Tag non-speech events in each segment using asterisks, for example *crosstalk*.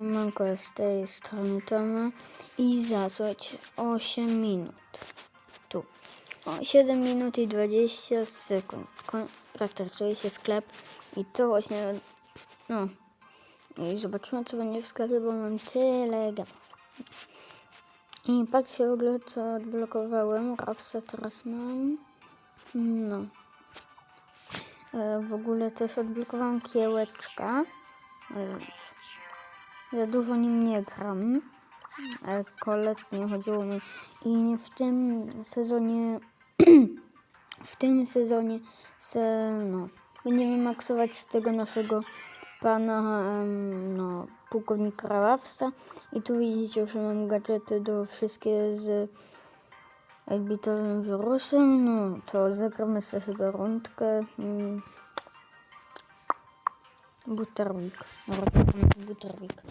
Manko z tej strony Toma i za, słuchajcie, 8 minut. Tu. O, 7 minut i 20 sekund. Kon- się sklep i to właśnie, no. I zobaczymy, co będzie w sklepie, bo mam tyle gemów. I patrzcie w ogóle, co odblokowałem. Rawsa teraz mam. No. E, w ogóle też odblokowałem kiełeczka. E, za dużo nim nie gram. Koletnie chodziło mi. I w tym sezonie. *clears throat* w tym sezonie se, no, będziemy maksować z tego naszego pana no, pułkownika Rawsa. I tu widzicie, że mam gadżety do wszystkie z odbitowym wirusem. No to zagramy sobie chyba rundkę. Butterwik. Bardzo Butterwik.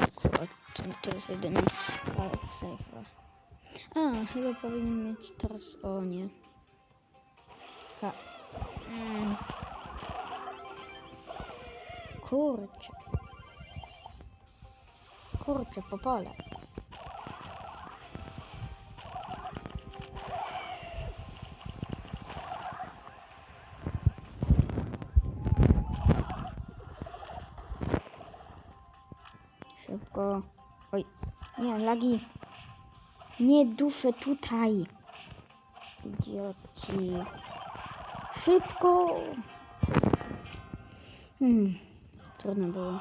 Akurat to, to jest jedyny safe. A, chyba powinien mieć teraz... O nie. Ha. Mm. Kurczę. Kurczę, po Oj, nie, lagi. Nie duszę tutaj. Idioci. Szybko. Hmm, trudno było.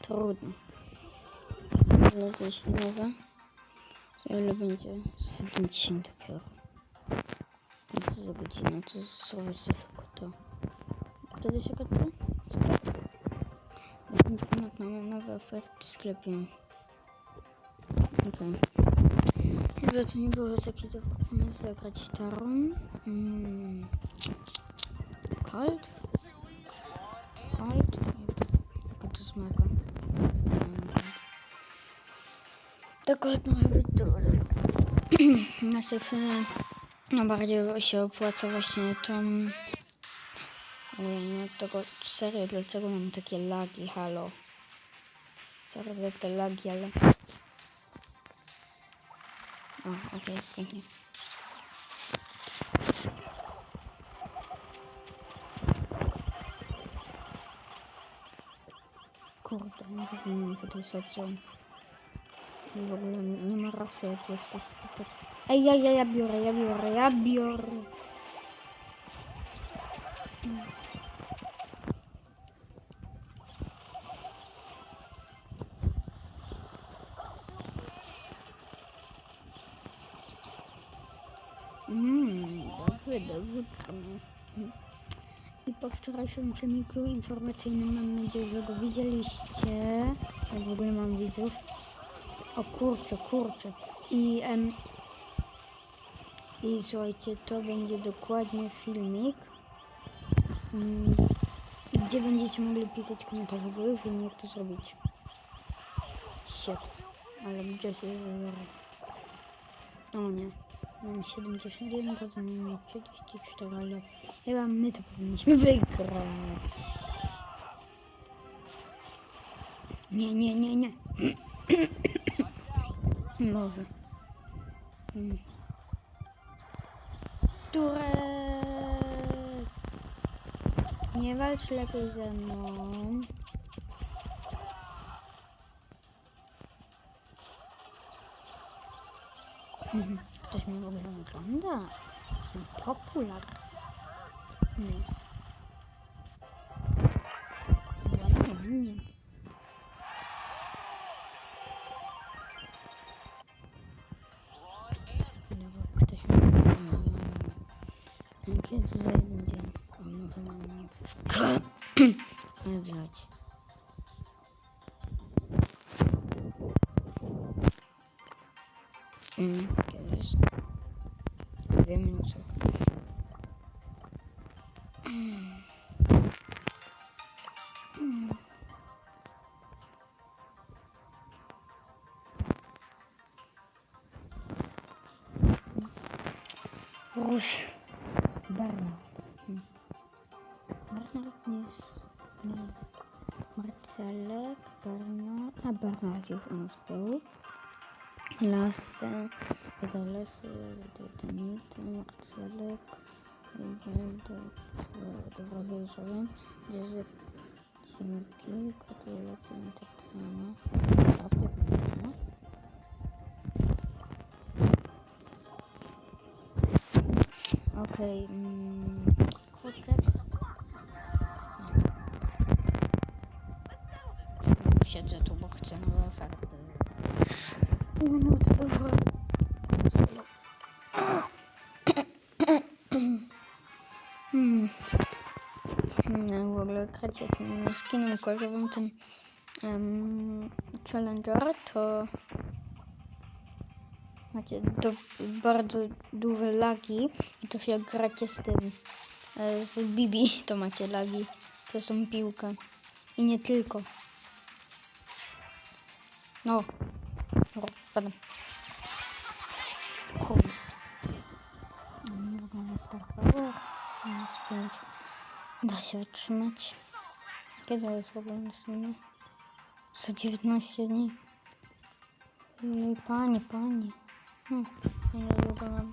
Trudno. Ale coś nowe. Ile będzie? 70 dopiero. No co za godzina? Co zrobić za szybko to? Wtedy się kończy? Mamy nowe oferty w sklepie. Okej. Chyba to nie było taki dobry pomysł zagrać tarą. Mm. Cold? Cold? Jaka to jest marka? To Cold może być dobry. Na syfy no bardziej się opłaca właśnie tam no tego serio, dlaczego mam takie lagi, halo? Zaraz jak te lagi, ale... O, okej, pięknie. Kurde, nie zapomniałem fotosocją. I w ogóle nie ma rafsa jak jesteś. To tak... Ej, ja, ja, ja biorę, ja biorę, ja I po wczorajszym filmiku informacyjnym mam nadzieję, że go widzieliście. Ja w ogóle mam widzów. O kurczę, kurczę. I, em, I słuchajcie, to będzie dokładnie filmik, mm, gdzie będziecie mogli pisać komentarze, bo już wiem jak to zrobić. Shit. Ale gdzie się zabiorę? O nie. Mam 71%, nie 34, ale chyba my to powinniśmy wygrać. Nie, nie, nie, nie. *clears throat* Może. Hmm. Turek! Nie walcz lepiej ze mną. Mhm. Ktoś mnie w ogóle ogląda. Jestem popularny. Ładnie. Dobra, ktoś mnie ogląda. Kiedy za jeden dzień? O, no chyba nie przeszkadzać. Mm, kiedyś. Dwie minuty. Rus. Bernard. Lasy, widzę Lasy, widzę Danity, Marcelek, to już wiem, że dzięki, gratulacje na te plany. Dobry, no. Okej, mm, kurczak. Siedzę tu, bo chcę nowe oferty. Minuta, dobra. Hmm. No, w ogóle kracie tym skinem kolorowym, tym um, Challenger, to macie do, bardzo duże lagi i to jak gracie z tym, e, z Bibi, to macie lagi przez tą piłkę. I nie tylko. No. Dobra, spadam. Kurde. Nie wygląda Star Power. Minus 5. Da się wytrzymać. Kiedy jest w ogóle następny? Za 19 dni. Ej, pani, pani. Hmm. Nie długo mam.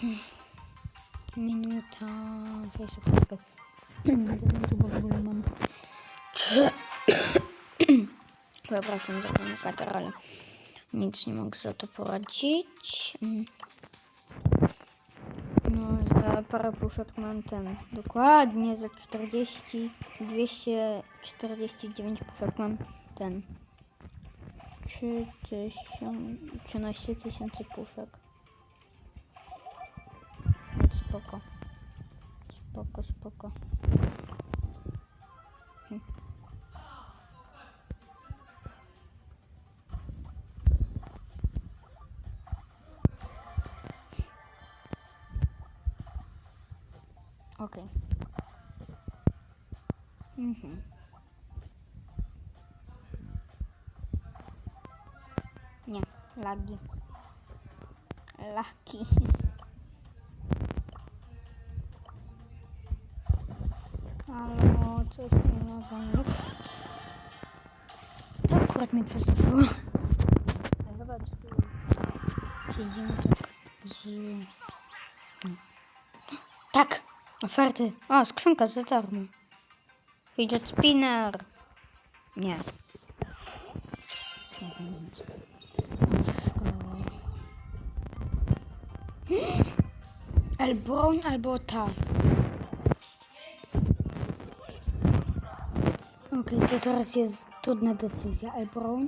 Hmm. Minuta. 6 sekund. Minuta, nic nie mogę za to poradzić. Mm. No, za parę puszek mam ten. Dokładnie za 40, 249 puszek mam ten. 3000, 13 tysięcy puszek. Więc spoko. Spoko, spoko. Okej. Mhm. Nie, lagi. Laki. Halo, co jest tym nogami? To akurat mnie przestraszyło. Zobacz, tu siedzimy tak z... No. Tak! Oferty. O, skrzynka za darmo. Fidget spinner. Nie. Elbron albo ta. Okej, to teraz jest trudna decyzja. Elbron.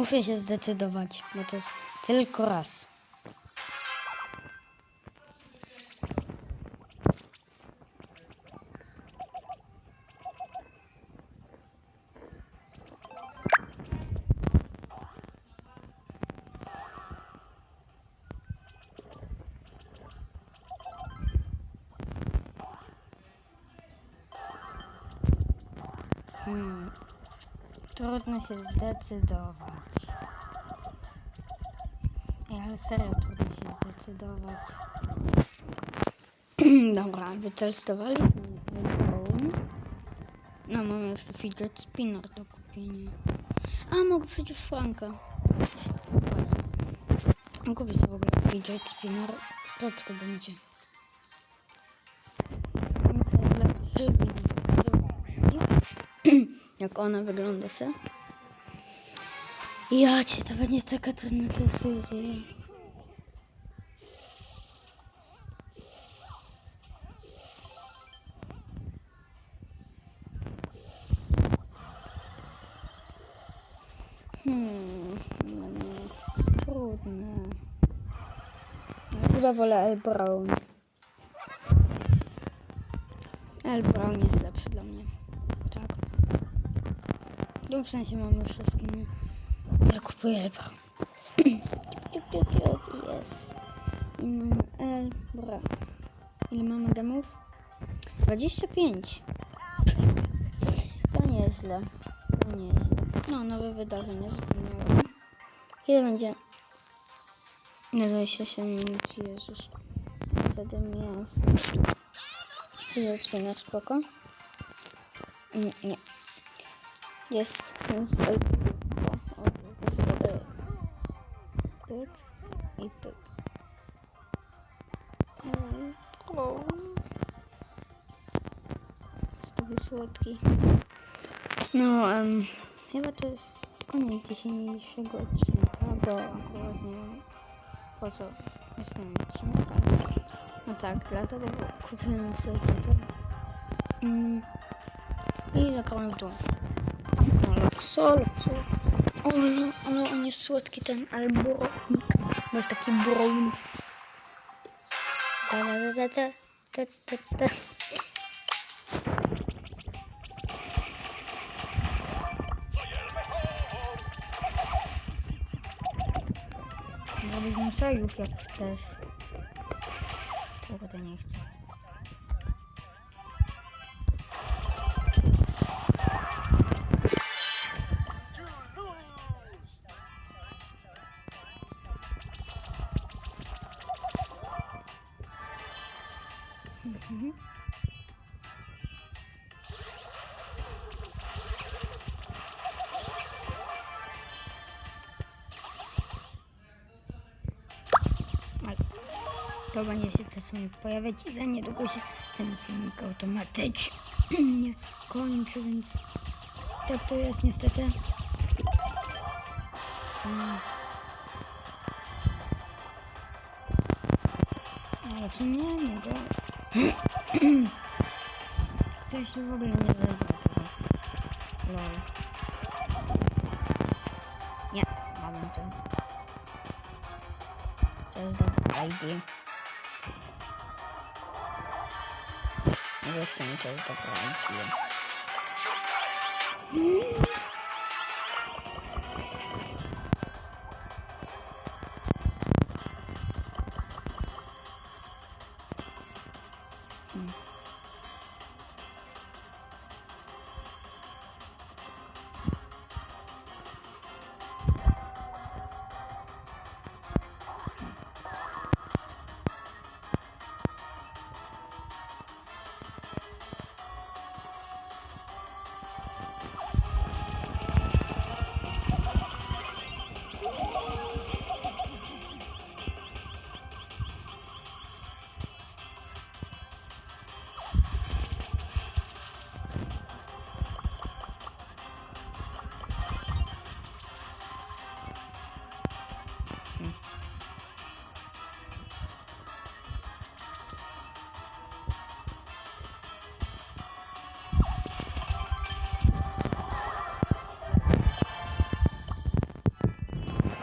Muszę się zdecydować, bo to jest tylko raz. Trudno się zdecydować. Ej, ale serio trudno się zdecydować. *clears throat* Dobra, wytestowaliśmy. No, mamy tu fidget spinner do kupienia. A, mogę przecież Franka. Kupię sobie w ogóle fidget spinner. Sprawdź, będzie. Okej, żeby *clears throat* *clears throat* jak ona wygląda se. Ja ci to będzie taka trudna decyzja. Hmm, no nie, to jest trudne. Ja chyba wolę El Brown. El Brown jest lepszy dla mnie. No w sensie mamy wszystkie, nie? Ale kupuję El Brown. Ciuk, ciuk, ciuk, Jest. I mamy El Brown. Ile mamy gemów? 25. Co nieźle. To nieźle. No, nowe wydarzenie zapomniałem. Ile będzie? Na 27 minut, Jezus. Mnie... Powiedzmy na spoko. Mm, Nie. Jest sens. O, o, o, Pyk i. Mm, o. Jest taki słodki. No, em, chyba to jest koniec dzisiejszego odcinka, bo akurat nie wiem po co jest ten odcinek, no tak, dlatego kupiłem sobie to. Mm. I. Ale sol, sol. O, ale, ale on jest słodki ten alborotnik, bo jest taki brown. Da, da, da, da, da, da, da. Zrobię z nim sojusz jak chcesz. Kurde, nie chcę. Będzie się czasami pojawiać i za niedługo się ten filmik automatycznie *clears throat* kończy, więc tak to jest niestety. Ale w sumie mogę. *clears throat* Ktoś tu w ogóle nie zabrał tego. Lol. Nie, mam to. To jest dobre idea. Nie wiesz, mi to jest